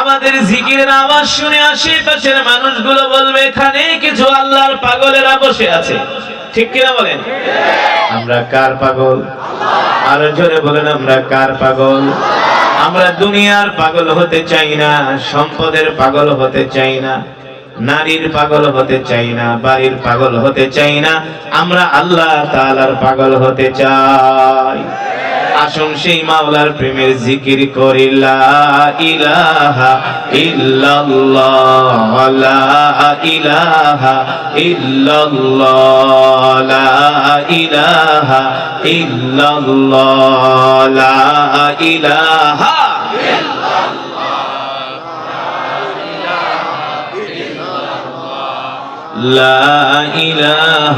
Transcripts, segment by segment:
আমাদের জিকিরের আওয়াজ শুনে আশেপাশের মানুষগুলো বলবে, এখানে কিছু আল্লাহর পাগলেরা বসে আছে। ঠিক কিনা বলেন? আমরা কার পাগল? আরও জোরে বলেন, আমরা কার পাগল? আমরা দুনিয়ার পাগল হতে চাই না, সম্পদের পাগল হতে চাই না, নারীর পাগল হতে চাই না, বাড়ির পাগল হতে চাই না। আমরা আল্লাহ তাআলার পাগল হতে চাই। আসুন সেই মাওলার প্রেমের জিকির করি লা ইলাহা ইল্লাল্লাহ লা ইলাহা ইল্লাল্লাহ লা ইলাহা ইল্লাল্লাহ লা ইলাহা لا إله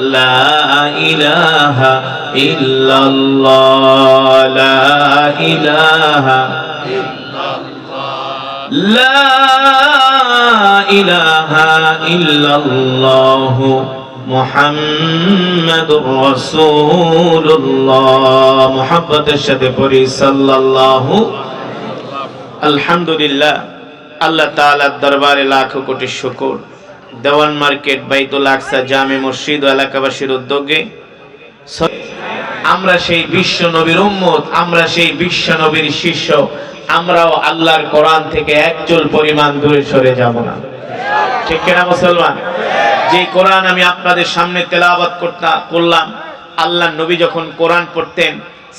لا إله إلا الله لا إله لا إله إلا الله محمد رسول الله محبت الشدفري صلى الله আলহামদুলিল্লাহ আল্লাহ তাআলার দরবারে লাখ কোটি শুকর দেওয়ান মার্কেট, বাইতুল আকসা জামে মসজিদ এলাকাবাসীর উদ্যোগে। আমরা সেই বিশ্ব নবীর উম্মত, আমরা সেই বিশ্ব নবীর শিষ্য, আমরাও আল্লাহর কোরআন থেকে একচুল পরিমাণ দূরে সরে যাব না। ঠিক কিনা মুসলমান? যে কোরআন আমি আপনাদের সামনে তেলাওয়াত করতা করলাম আল্লাহ নবী যখন কোরআন পড়তেন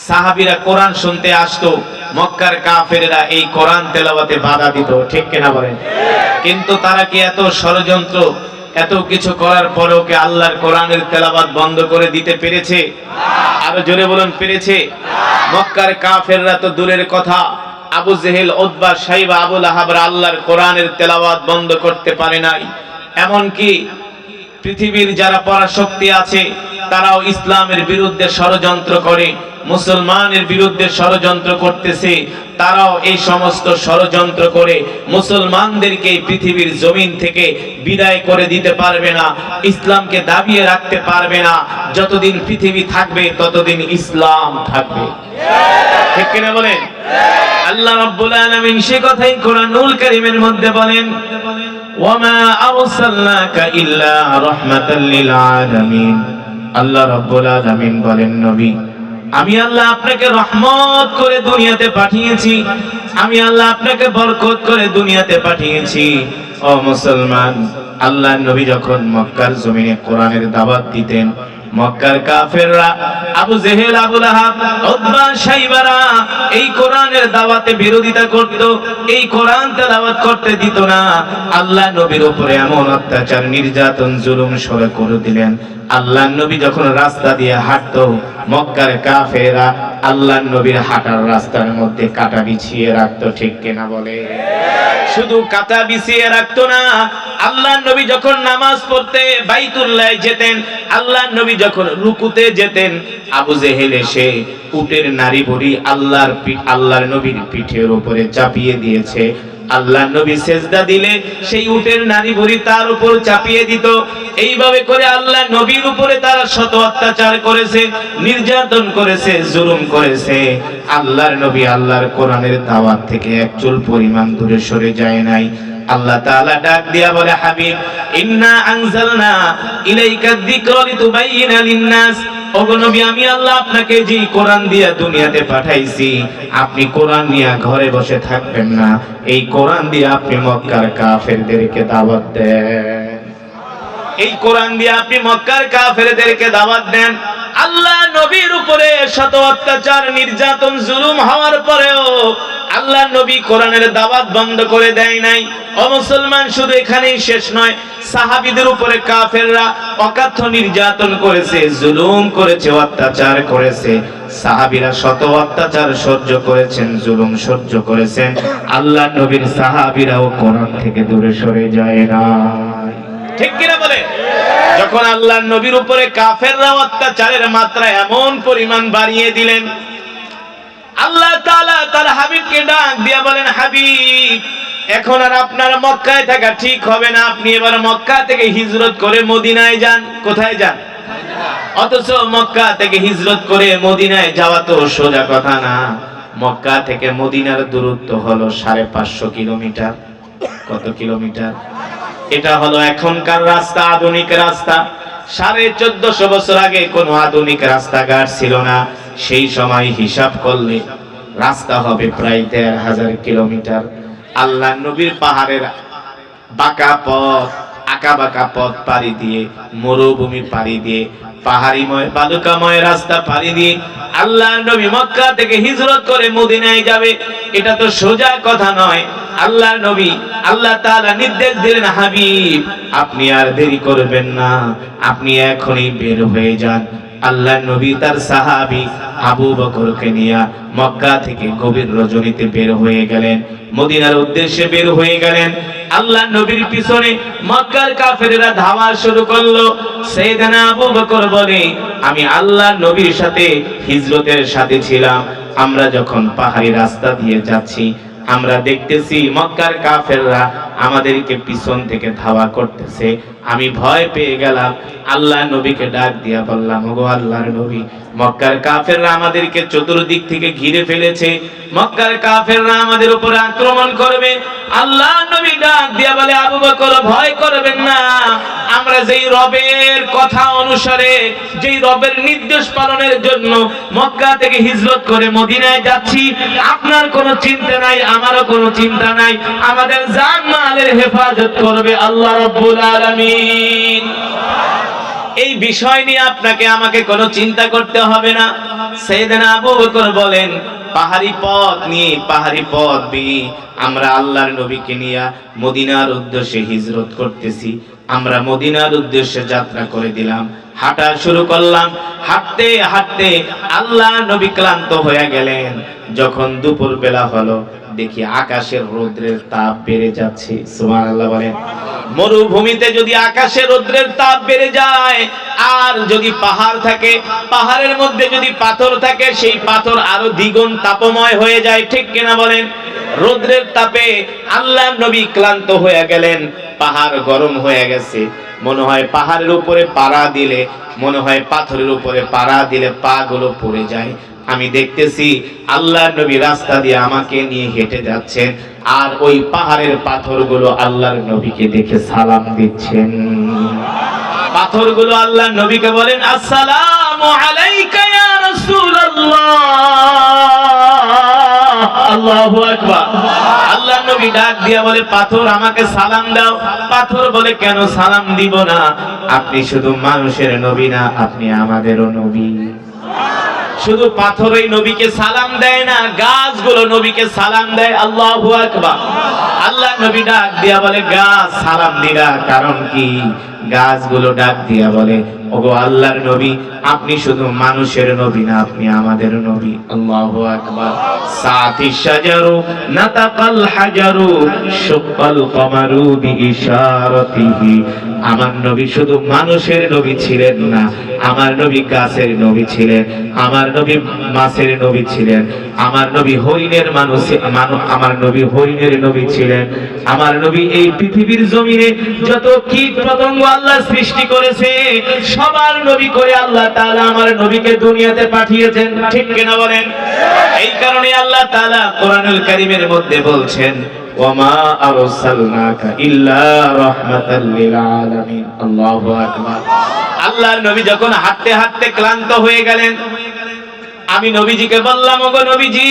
সাহাবীরা কোরআন শুনতে আসতো, মক্কার কাফেরেরা এই কোরআন তেলাওয়াতে বাধা দিত, ঠিক কিনা বলেন? কিন্তু তারা কি এত ষড়যন্ত্র, এত কিছু করার পরেও কি আল্লাহর কোরআনের তেলাওয়াত বন্ধ করে দিতে পেরেছে? আরও জোরে বলুন, পেরেছে? মক্কার কাফেররা তো দূরের কথা, আবু জেহেল ওদবা সাইবা আবুল আহাবরা আল্লাহর কোরআনের তেলাওয়াত বন্ধ করতে পারে নাই। এমনকি পৃথিবীর যারা পরাশক্তি আছে, তারাও ইসলামের বিরুদ্ধে ষড়যন্ত্র করে। মুসলমানের বিরুদ্ধে ষড়যন্ত্র করতেছে, তারাও এই সমস্ত ষড়যন্ত্র করে মুসলমানদেরকে পৃথিবীর জমিন থেকে বিদায় করে দিতে পারবে না, ইসলামকে দাবিয়ে রাখতে পারবে না, যতদিন পৃথিবী থাকবে ততদিন ইসলাম থাকবে। ঠিক কিনা বলেন? আল্লাহ রাব্বুল আলামিন সে কথাই কোরআনুল কারীমের মধ্যে বলেন, ওয়ামা আরসালনাকা ইল্লা রাহমাতাল লিল আলামিন। আল্লাহ রাব্বুল আলামিন বলেন, নবী আমি আল্লাহ আপনাকে রহমত করে দুনিয়াতে পাঠিয়েছি। আমি আল্লাহ আপনাকে বরকত করে দুনিয়াতে পাঠিয়েছি। ও মুসলমান, আল্লাহ নবী যখন মক্কার জমিনে কোরআনের দাওয়াত দিতেন মক্কার কাফেররা, Abu Jahl, Abu Lahab, Utba সাইবারা এই কোরআনের দাওয়াতে বিরোধিতা করত। এই কোরআন তেলাওয়াত করতে দিত না। আল্লাহ নবীর উপরে এমন অত্যাচার, নির্যাতন, জুলুম সরে করে দিলেন। আল্লাহ নবী যখন রাস্তা দিয়ে হাঁটতো, মক্কার কাফেরা আল্লাহ নবীর হাঁটার রাস্তার মধ্যে কাটা বিছিয়ে রাখতো, ঠিক কিনা বলে? শুধু কাটা বিছিয়ে রাখতো না, আল্লাহ নবী যখন নামাজ পড়তে বাইতুল্লাহ যেতেন, আল্লাহ নবী যখন রুকুতে যেতেন, আবু জেহেল এসে উটের নারী বড়ি আল্লাহর আল্লাহর নবীর পিঠের উপরে চাপিয়ে দিয়েছে। আল্লাহ নবী সেজদা দিলে সেই উটের নারী ভরি তার উপর চাপিয়ে দিত। এইভাবে করে আল্লাহ নবীর উপরে তারা শত অত্যাচার করেছে, নির্যাতন করেছে, জুলুম করেছে। আল্লাহর নবী আল্লাহর কোরআনের দাওয়াত থেকে এক চুল পরিমাণ দূরে সরে যায় নাই। আল্লাহ তাআলা ডাক দিয়া বলে, হাবিব, ইন্না আনজালনা ইলাইকা যিকরা লিতুবাইয়িনা লিন-নাস। কোরআন দিয়া আপনি মক্কার দাওয়াত দেন। আল্লাহ নবীর উপরে অত্যাচার, নির্যাতন, জুলুম হওয়ার পরেও আল্লাহ নবী কোরআনের দাওয়াত বন্ধ করে দেয় নাই। ও মুসলমান, শুধু এখানেই শেষ নয়, সাহাবীদের উপরে কাফেররা অকাথ্য নির্যাতন করেছে, জুলুম করেছে, অত্যাচার করেছে। সাহাবীরা শত অত্যাচার সহ্য করেছেন, জুলুম সহ্য করেছেন। আল্লাহ নবীর সাহাবীরাও কোরআন থেকে দূরে সরে যায় না ঠিক কিনা বলে? এখন আল্লাহর নবীর উপরে কাফেররা অত্যাচারের মাত্রা এমন পরিমাণ বাড়িয়ে দিলেন, আল্লাহ তাআলা তার হাবিবকে ডাক দিয়া বলেন, হাবিব এখন আর আপনার মক্কায় থাকা ঠিক হবে না। আপনি এবার মক্কা থেকে হিজরত করে মদিনায় যান। কোথায় যান? অথচ মক্কা থেকে হিজরত করে মদিনায় যাওয়া তো সোজা কথা না। মক্কা থেকে মদিনার দূরত্ব হলো সাড়ে পাঁচশো কিলোমিটার। কত কিলোমিটার? এটা হলো এখনকার রাস্তা, আধুনিক রাস্তা। সাড়ে চোদ্দশো বছর আগে কোনো আধুনিক রাস্তাঘাট ছিল না। সেই সময় হিসাব করলে রাস্তা হবে প্রায় দেড় হাজার কিলোমিটার। আল্লাহ নবীর পাহাড়ের বাঁকা পথ, আঁকা বাঁকা পথ পাড়ি দিয়ে, মরুভূমি পাড়ি দিয়ে, পাহাড়িময়, বালুকাময় রাস্তা পাড়ি দিয়ে আল্লাহ নবী মক্কা থেকে হিজরত করে মদিনায় যাবে। এটা তো সোজা কথা নয়। আল্লাহ নবী, আল্লাহ তাআলা নির্দেশ দিলেন, হাবিব, আপনি আর দেরি করবেন না। আপনি এখনই বের হয়ে যান। আল্লাহ নবী তার সাহাবী আবু বকরকে নিয়ে মক্কা থেকে গভীর রজনীতে বের হয়ে গেলেন। মদিনার উদ্দেশ্যে বের হয়ে গেলেন। আল্লাহ নবীর পিছনে মক্কার কাফেরেরা ধাওয়া শুরু করল। সাইয়েদনা আবু বকর বলে, আমি আল্লাহ নবীর সাথে হিজরতের সাথে ছিলাম। আমরা যখন পাহাড়ি রাস্তা দিয়ে যাচ্ছি, আমরা দেখতেছি মক্কার কাফেররা আমাদেরকে পিছন থেকে ধাওয়া করতেছে। আমি ভয় পেয়ে গেলাম। আল্লাহ নবীকে ডাক দিয়া বললাম, ওগো আল্লাহর নবী, মক্কার কাফেররা আমাদেরকে চতুর্দিক থেকে ঘিরে ফেলেছে। মক্কার কাফেররা আমাদের উপরে আক্রমণ করবে। আল্লাহ নবী ডাক দিয়া বলে, আবু বকর, ভয় করবেন না। আমরা যেই রবের কথা অনুসারে, যেই রবের নির্দেশ পালনের জন্য মক্কা থেকে হিজরত করে মদিনায় যাচ্ছি, আপনার কোনো চিন্তা নাই, আমারও কোনো চিন্তা নাই। আমাদের জান মালের হেফাজত করবে আল্লাহ রাব্বুল আলামিন। এই বিষয় নিয়ে আপনাকে আমাকে কোনো চিন্তা করতে হবে না। সেদিন আবু বকর বলেন, পাহাড়ি পথ নিয়ে পাহাড়ি পথ দিয়ে আমরা আল্লাহর নবীকে নিয়ে মদিনার উদ্দেশ্যে হিজরত করতেছি। আমরা মদিনার উদ্দেশ্যে যাত্রা করে দিলাম। হাঁটা শুরু করলাম। হাঁটতে হাঁটতে আল্লাহ নবী ক্লান্ত হয়ে গেলেন। যখন দুপুর বেলা হলো দেখি আকাশের রৌদ্রের তাপ বেড়ে যাচ্ছে। সুবহানাল্লাহ বলেন, মরুভূমিতে যদি আকাশে রৌদ্রের তাপ বেড়ে যায়, আর যদি পাহাড় থাকে, পাহাড়ের মধ্যে যদি পাথর থাকে, সেই পাথর আরও দ্বিগুণ তাপময় হয়ে যায়। ঠিক কিনা বলেন? রৌদ্রের তাপে আল্লাহ নবী ক্লান্ত হয়ে গেলেন, পাহাড় গরম হয়ে গেছে। মনে হয় পাহাড়ের উপরে পাড়া দিলে, মনে হয় পাথরের উপরে পাড়া দিলে পা গুলো পড়ে যায়। আমি দেখতেছি আল্লাহ নবী রাস্তা দিয়ে আমাকে নিয়ে হেঁটে যাচ্ছেন, আর ওই পাহাড়ের পাথরগুলো আল্লাহর নবীকে দেখে সালাম দিচ্ছেন। পাথরগুলো আল্লাহ নবীকে বলেন, আসসালামু আলাইকা ইয়া রাসূলুল্লাহ। আল্লাহু আকবার। আল্লাহ নবী ডাক দিয়া বলে, পাথর আমাকে সালাম দাও। পাথর বলে, কেন সালাম দিব না? আপনি শুধু মানুষের নবী না, আপনি আমাদেরও নবী। শুধু পাথরই নবীকে সালাম দেয় না, গাছগুলো নবীকে সালাম দেয়, আল্লাহ আকবার। আল্লাহ নবী ডাক দিয়া বলে গাছ সালাম দিলা, কারণ কি? গাছগুলো ডাক দিয়া বলে ওগো আল্লাহর নবী আপনি শুধু মানুষের নবী না আপনি আমাদের নবী। আল্লাহু আকবার। সাতি শাজারু নাতাকাল হাজারু শুকাল কমারু বিইশারাতিহি। আমার নবী শুধু মানুষের নবী ছিলেন না আমার নবী গাছের নবী ছিলেন আমার নবী মাছের নবী ছিলেন আমার নবী হরিণের মানুষ আমার নবী হরিণের নবী ছিলেন আমার নবী এই পৃথিবীর জমিনে যত কীট পতঙ্গ আল্লাহ সৃষ্টি করেছে সবার নবী করে আল্লাহ তাআলা আমার নবীকে দুনিয়াতে পাঠিয়েছেন। ঠিক কিনা বলেন? এই কারণে আল্লাহ তাআলা কোরআনুল কারীমের মধ্যে বলছেন, ওয়ামা আরসালনাকা ইল্লা রাহমাতাল লিল আলামিন। আল্লাহু আকবার। আল্লাহর নবী যখন হাঁটতে হাঁটতে ক্লান্ত হয়ে গেলেন, আমি নবীজিকে বললাম, ওগো নবীজি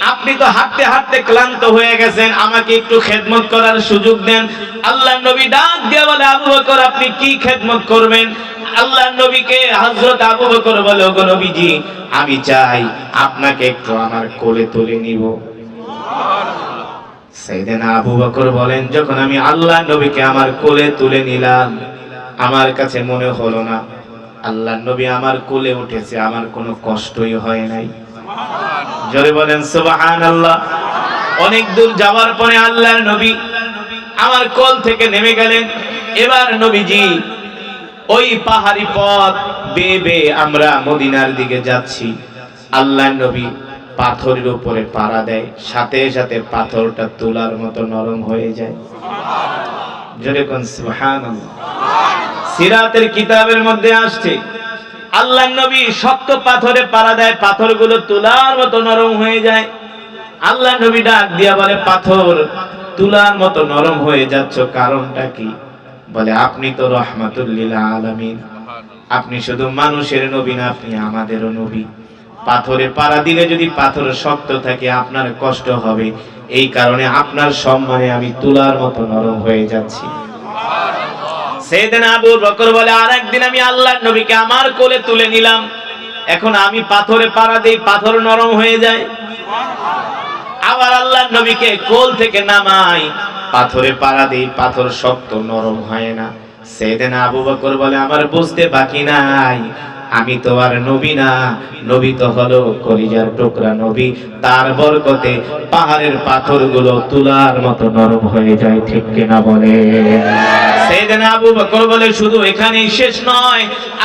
আপনি তো হাঁটতে হাঁটতে ক্লান্ত হয়ে গেছেন আমাকে একটু খেদমত করার সুযোগ দেন। আল্লাহ নবী ডাক দিয়ে বলে আবু বকর আপনি কি খেদমত করবেন? আল্লাহ নবীকে হযরত আবু বকর বলে ওগো নবীজি আমি চাই আপনাকে একটু আমার কোলে তুলে নিব। সাইয়েদনা আবু বকর বলেন যখন আমি আল্লাহ নবীকে আমার কোলে তুলে নিলাম আমার কাছে মনে হলো না। আল্লাহ নবী আমার কোলে উঠেছে আমার কোনো কষ্টই হয় নাই। জোরে বলেন, সুবহানাল্লাহ। অনেক দূর যাওয়ার পরে আল্লাহর নবী আমার কোল থেকে নেমে গেলেন। এবার নবীজি ওই পাহাড়ি পথ বেয়ে বেয়ে আমরা মদিনার দিকে যাচ্ছি। আল্লাহর নবী পাথরের উপরে পাড়া দেয়, সাথে সাথে পাথরটা তুলার মতো নরম হয়ে যায়। জোরে কোন, সুবহানাল্লাহ। সিরাতের কিতাবের মধ্যে আসছে আল্লাহ নবী শক্ত পাথরে পাড়া দেয়, পাথরগুলো তুলার মতো নরম হয়ে যায়। আল্লাহ নবী ডাক দিয়া বলে, পাথর, তুলার মতো নরম হয়ে যাচ্ছ কারণটা কি? বলে, আপনি তো রহমাতুল্লিল আলামিন। আপনি শুধু মানুষের নবী না, আপনি আমাদেরও নবী। পাথরে পাড়া দিলে যদি পাথর শক্ত থাকে, আপনার কষ্ট হবে। এই কারণে আপনার সম্মানে আমি তুলার মতো নরম হয়ে যাচ্ছি। এখন আমি পাথরে পাড়া দেই, পাথর নরম হয়ে যায়। আবার আল্লাহর নবীকে কোল থেকে নামাই, পাথরে পাড়া পাথর শক্ত নরম হয় না। আবু বকর বলে, আমার বুঝতে বাকি নাই। আমি তো আর নবী না। নবী তো হলো কলিজার টুকরা নবী। তার বরকতে পাহাড়ের পাথরগুলো তুলার মতো নরম হয়ে যায়, ঠিক কিনা বলে?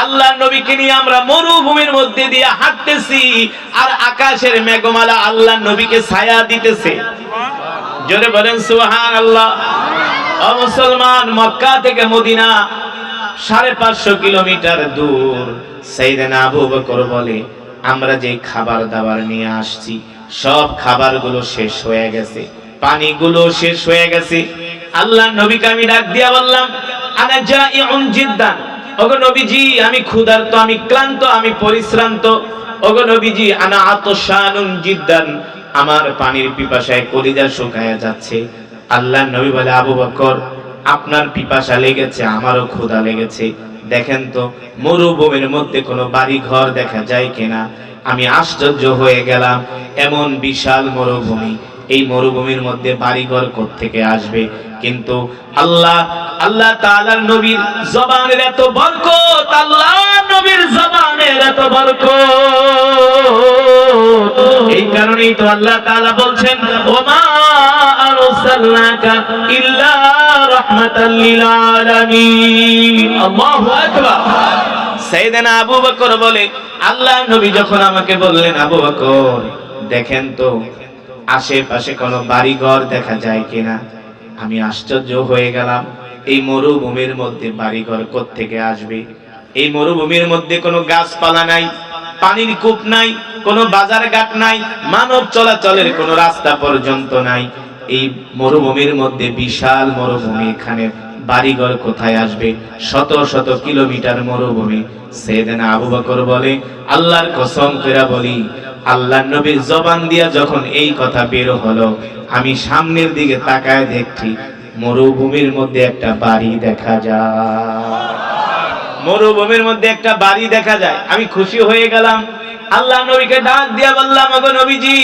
আল্লাহর নবীকে নিয়ে আমরা মরুভূমির মধ্যে দিয়ে হাঁটতেছি। আর আকাশের মেঘমালা আল্লাহর নবীকে ছায়া দিতেছে। বলেন মুসলমান, মক্কা থেকে মদিনা সাড়ে পাঁচশো কিলোমিটার দূর। সেইদিন আবু বকর বলে, আমরা যে খাবার দাবার নিয়ে আসছি, সব খাবারগুলো শেষ হয়ে গেছে। পানিগুলো শেষ হয়ে গেছে। আল্লাহ নবীকে আমি ডাক দিয়া বললাম ক্ষুধার্ত, আমি ক্লান্ত, আমি পরিশ্রান্ত। আমার পানির পিপাসায় কলিজা শুকায়া যাচ্ছে। আল্লাহ নবী বলে, আবু বকর আপনার পিপাসা লেগেছে, আমারও ক্ষুধা লেগেছে। দেখেন তো, মরুভূমির মধ্যে কোনো বাড়ি ঘর দেখা যায় কিনা? আমি আশ্চর্য হয়ে গেলাম, এমন বিশাল মরুভূমি। এই মরুভূমির মধ্যে বাড়িঘর থেকে আসবে? কিন্তু আল্লাহ আল্লাহ তাআলার নবীর জবানের এত বরকত, আল্লাহ নবীর জবানের এত বরকত। এই কারণেই তো আল্লাহ তাআলা বলছেন আবু বকর বলে, আল্লাহ নবী যখন আমাকে বললেন, আবু বকর, দেখেন তো আশেপাশে কোনো বাড়িঘর দেখা যায় কিনা? আমি আশ্চর্য হয়ে গেলাম, এই মরুভূমির মধ্যে বাড়িঘর থেকে আসবে? এই মরুভূমির মধ্যে কোনো গাছপালা নাই, পানির কূপ নাই, কোনো বাজার ঘাট নাই, মানব চলাচলের কোনো রাস্তা পর্যন্ত নাই। এই মরুভূমির মধ্যে বিশাল মরুভূমি, এখানে বাড়িঘর কোথায় আসবে? শত শত কিলোমিটার মরুভূমি, সেদিন আবু বকর বলে, আল্লাহর কসম করে বলি আল্লাহ নবীর জবান দিয়া যখন এই কথা বের হলো, আমি সামনের দিকে তাকায় দেখছি মরুভূমির মধ্যে একটা বাড়ি দেখা যায়। মরুভূমির মধ্যে একটা বাড়ি দেখা যায়। আমি খুশি হয়ে গেলাম। আল্লাহ নবীকে ডাক দিয়া বললাম, ওগো নবীজি,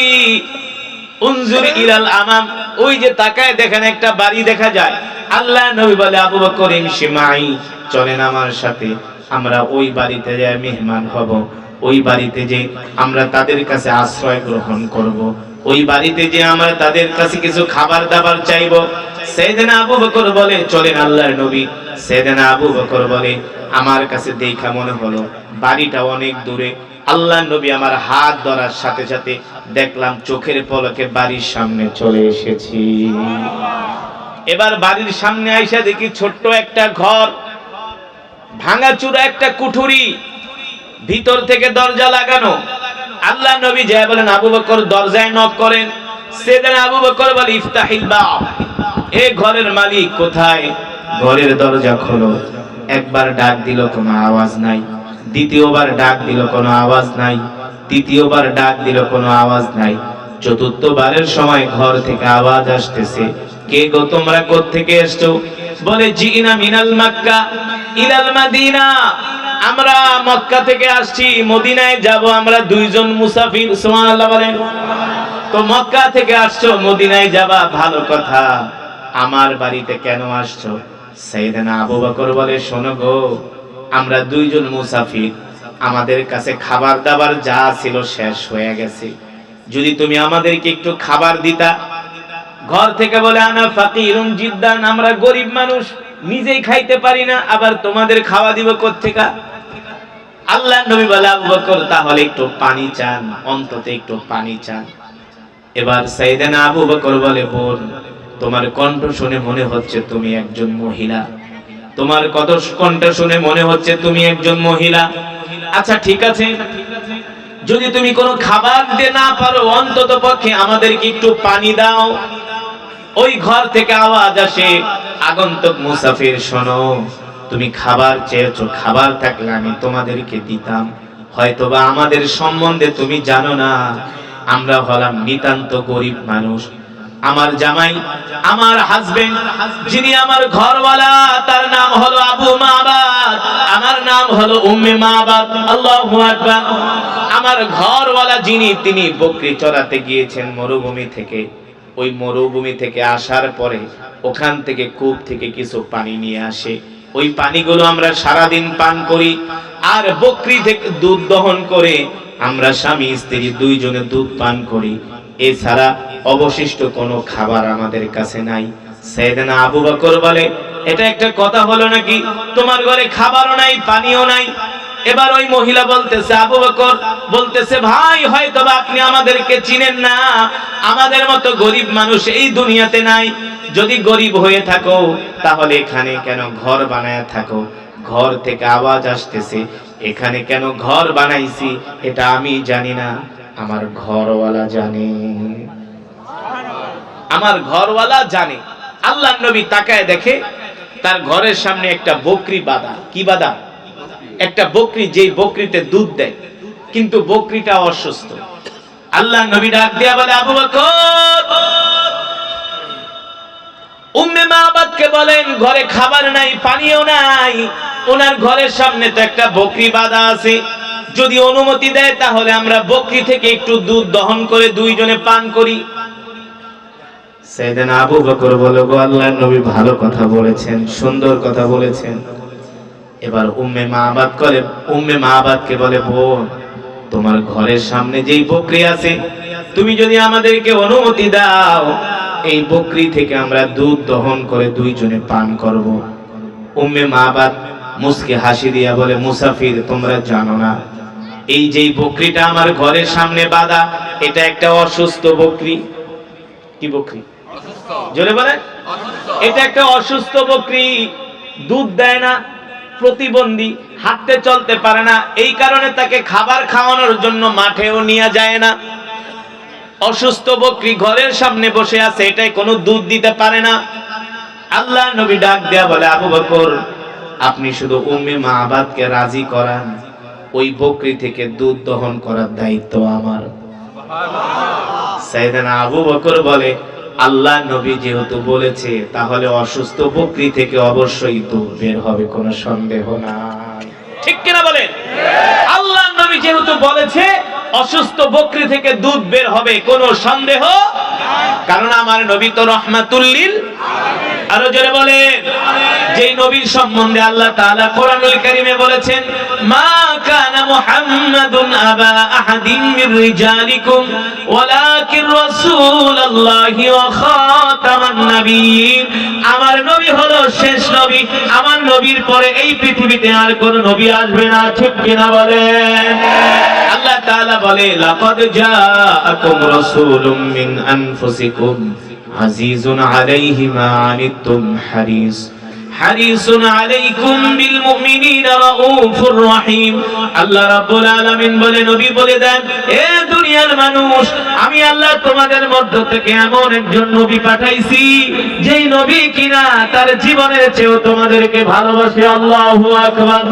উনজুর ইলাল আমাম। ওই যে তাকায় দেখেন একটা বাড়ি দেখা যায়। আল্লাহ নবী বলে, আবু বকর ইমশিমাই, চলেন আমার সাথে। আমরা ওই বাড়িতে যাই, মেহমান হব। ওই বাড়িতে যে আমরা তাদের কাছে আশ্রয় গ্রহণ করব। ওই বাড়িতে যে আমরা তাদের কাছে কিছু খাবার দাবার চাইব, সেদিন আবু বকর বলে, চলেন আল্লাহর নবী। সেদিন আবু বকর বলে, আমার কাছে দেখা মনে হলো, বাড়িটা অনেক দূরে। আল্লাহ নবী আমার হাত ধরার সাথে সাথে দেখলাম চোখের পলকে বাড়ির সামনে চলে এসেছি। এবার বাড়ির সামনে আইসা দেখি ছোট্ট একটা ঘর, ভাঙাচুরা একটা কুঠুরি। ভিতর থেকে দরজা লাগানো। আল্লাহ নবী যায় বলেন, আবু বকর দরজায় নক করেন। সেদিন আবু বকর বলে, ইফতাহিল বাব এ ঘরের মালিক কোথায়? ঘরের দরজা খোলো। একবার ডাক দিল, কোনো আওয়াজ নাই। দ্বিতীয়বার ডাক দিল, কোনো আওয়াজ নাই। তৃতীয়বার ডাক দিল, কোনো আওয়াজ নাই। চতুর্থবারের সময় ঘর থেকে আওয়াজ আসতেছে। কে গো তোমরা থেকে এসছো? বলে জিনা মিনাল মাক্কা ইলাল মাদিনা। আমরা মক্কা থেকে আসছি, মদিনায় যাব, আমরা দুইজন মুসাফির বলেন। তো মক্কা থেকে আসছো, মদিনায় যাবা, ভালো কথা। আমার বাড়িতে কেন আসছো? সাইয়েদনা আবু বকর বলে, শোনো গো, আমরা দুইজন মুসাফির, আমাদের কাছে খাবার দাবার যা ছিল শেষ হয়ে গেছে। যদি তুমি আমাদেরকে একটু খাবার দিতা? ঘর থেকে বলে, আনা ফাকিরুন জিদ্দান, আমরা গরিব মানুষ। নিজেই খাইতে পারি না, আবার তোমাদের খাওয়া দিব কোত্থেকা? আল্লাহ নবী বলে, আবু বকর, তাহলে একটু পানি চান, অন্তত একটু পানি চান। এবার সাইদানা আবু বকর বলে, বোন, তোমার কণ্ঠ শুনে মনে হচ্ছে তুমি একজন মহিলা। তোমার কত কণ্ঠ শুনে মনে হচ্ছে তুমি একজন মহিলা। আচ্ছা ঠিক আছে। যদি তুমি কোনো খাবার দিতে না পারো অন্তত পক্ষে আমাদেরকে একটু পানি দাও। ওই ঘর থেকে আওয়াজ আসে, আগন্তুক মুসাফির, শোনো, তুমি খাবার চেয়েছো, খাবার থাকলে আমি তোমাদেরকে দিতাম। হয়তোবা আমাদের সম্বন্ধে তুমি জানো না, আমরা হলাম নিতান্ত গরিব মানুষ। আমার জামাই, আমার হাজবেন্ড যিনি আমার ঘরওয়ালা, তার নাম হলো আবু মাবাদ, আমার নাম হলো উম্মে মাবাদ, আল্লাহু আকবার। আমার ঘরওয়ালা যিনি, তিনি বকরি চড়াতে গিয়েছেন মরুভূমি থেকে। ওই মরুভূমি থেকে আসার পরে ওখান থেকে কূপ থেকে কিছু পানি নিয়ে আসে। ওই পানিগুলো আমরা সারাদিন পান করি আর বকরি থেকে দুধ দহন করে আমরা স্বামী, স্ত্রী দুইজনে দুধ পান করি। এছাড়া অবশিষ্ট কোনো খাবার আমাদের কাছে নাই। সেদিন আবু বকর বলে, এটা একটা কথা হলো নাকি? তোমার ঘরে খাবারও নাই, পানিও নাই। এবার ওই মহিলা বলতেছে, আবু বকর বলতেছে, ভাই হয়তো আপনি আমাদেরকে চিনেন না। আমাদের মতো গরিব মানুষ এই দুনিয়াতে নাই। যদি গরিব হয়ে থাকো, তাহলে এখানে কেন ঘর বানায় থাকো? ঘর থেকে আওয়াজ আসতেছে, এখানে কেন ঘর বানাইছি? এটা আমি জানি না। আমার ঘরওয়ালা জানে। আমার ঘরওয়ালা জানে। আল্লাহ নবী তাকায় দেখে, তার ঘরের সামনে একটা বকরি বাঁধা। কি বাঁধা? একটা বকরি যেই বকরিতে দুধ দেয়, কিন্তু বকরিটা অসুস্থ। আল্লাহ নবী ডাক দিয়া বলে, আবু বকর! উম্মে মাবাদকে বলেন, ঘরে খাবার নাই, পানিও নাই। ওনার ঘরের সামনে তো একটা বকরি বাঁধা আছে। যদি অনুমতি দেয়, তাহলে আমরা বকরি থেকে একটু দুধ দহন করে দুইজনে পান করি। সেদিন আবু বকর বলে গো আল্লাহর নবী ভালো কথা বলেছেন, সুন্দর কথা বলেছেন। এবার উম্মে মাহবাদ করে উম্মে মাহবাদকে বলে বোন তোমার ঘরের সামনে যেই বকরি আছে তুমি যদি আমাদেরকে অনুমতি দাও এই বকরি থেকে আমরা দুধ দহন করে দুইজনে পান করব। উম্মে মাহবাদ মুসকে হাসি দিয়া বলে মুসাফির তোমরা জানো না এই যেই বকরিটা আমার ঘরের সামনে বাঁধা এটা একটা অসুস্থ বকরি। কি বকরি? জোরে বলে এটা একটা অসুস্থ বকরি। দুধ দেয় না। প্রতিবন্ধী হাঁটতে চলতে পারে না। এই কারণে তাকে খাবার খাওয়ানোর জন্য মাঠেও নিয়ে যায় না। অসুস্থ বকরি ঘরের সামনে বসে আছে এটাই কোনো দুধ দিতে পারে না। আল্লাহ নবী ডাক দেয়া বলে আবু বকর আপনি শুধু উম্মে মাহবাদকে রাজি করান। ওই বকরি থেকে দুধ দহন করার দায়িত্ব আমার। সাইদানা আবু বকর বলে আল্লাহ নবী যেহেতু বলেছে, তাহলে অসুস্থ বকরি থেকে অবশ্যই দুধ বের হবে, কোনো সন্দেহ না ঠিক কিনা বলেন? আল্লাহ নবী যেহেতু বলেছে, অসুস্থ বকরি থেকে দুধ বের হবে, কোনো সন্দেহ কারণ আমার নবী তো রহমাতুল্লিল। আরও জোরে বলেন। যেই নবীর সম্বন্ধে আল্লাহ তাআলা কোরআনুল কারীমে বলেছেন, মা কানা মুহাম্মাদুন আবা আহাদিন মির রিজালিকুম ওয়ালাকিন রাসূলুল্লাহি ওয়া খাতামান আমার নবী হলো শেষ নবী, আমার নবীর পরে এই পৃথিবীতে আর কোন নবী আসবে না, ঠিক কিনা বলেন? আল্লাহ তাআলা বলে, লাকাদ জাআকুম রাসূলুম মিন আনফুসিকুম, আজিজুন আলাইহি আনিতুম হারিস। হারিসুন আলাইকুম বিল মুমিনিনা রাউফুর রহিম। আল্লাহ রাব্বুল বলে, নবী বলে দেন দুনিয়ার মানুষ, আমি আল্লাহ তোমাদের মধ্য থেকে এমন একজন নবী পাঠাইছি, যেই নবী কিনা তার জীবনের চেয়েও তোমাদেরকে ভালোবাসে। আল্লাহু আকবার।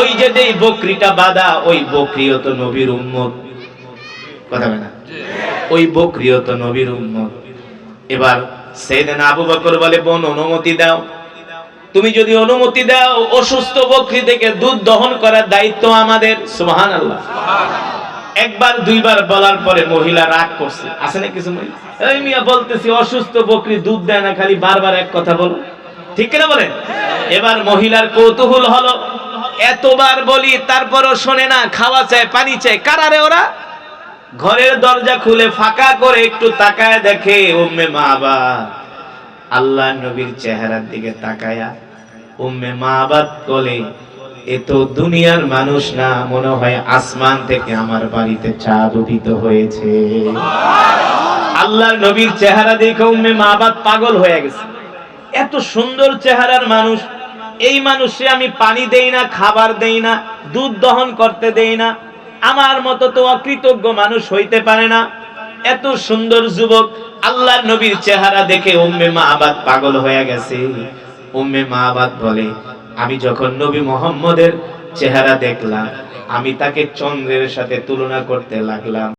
ওই যে যেই বকরিটা বাঁধা, ওই বকরিও তো নবীর উম্মত। কথা না? ওই বকরিও তো নবীর উম্মত। এবার সেদিন আবু বকর বলে, বোন, অনুমতি দাও। তুমি যদি অনুমতি দাও অসুস্থ বকরি থেকে দুধ দহন করার দায়িত্ব আমাদের। সুবহান আল্লাহ একবার দুইবার বলার পরে মহিলা রাগ করছে। আছে না কিছু মহিলা? এই মিয়া বলতেছি অসুস্থ বকরি দুধ দেয় না খালি বারবার এক কথা বলো। ঠিক কিনা বলেন? এবার মহিলার কৌতূহল হলো। এতবার বলি তারপরও শোনে না খাওয়া চায় পানি চায়। কারারে ওরা? ঘরের দরজা খুলে ফাঁকা করে একটু তাকায় দেখে উম্মে মা আল্লাহ নবীর চেহারার দিকে তাকায়া উম্মে মাবাদ বলে, এ তো দুনিয়ার মানুষ না, মনে হয় আসমান থেকে আমার বাড়িতে চাঁদ উদিত হয়েছে। আল্লাহর নবীর চেহারা দেখে উম্মে মাবাদ পাগল হয়ে গেছে। এত সুন্দর চেহারার মানুষ, এই মানুষে আমি পানি দেই না, খাবার দেই না, দুধ দহন করতে দেই না, আমার মতো তো অকৃতজ্ঞ মানুষ হইতে পারে না। এত সুন্দর যুবক আল্লাহ নবীর চেহারা দেখে উম্মে মাহাবাদ পাগল হয়ে গেছে। উম্মে মাহাবাদ বলে, আমি যখন নবী মোহাম্মদের চেহারা দেখলাম, আমি তাকে চন্দ্রের সাথে তুলনা করতে লাগলাম।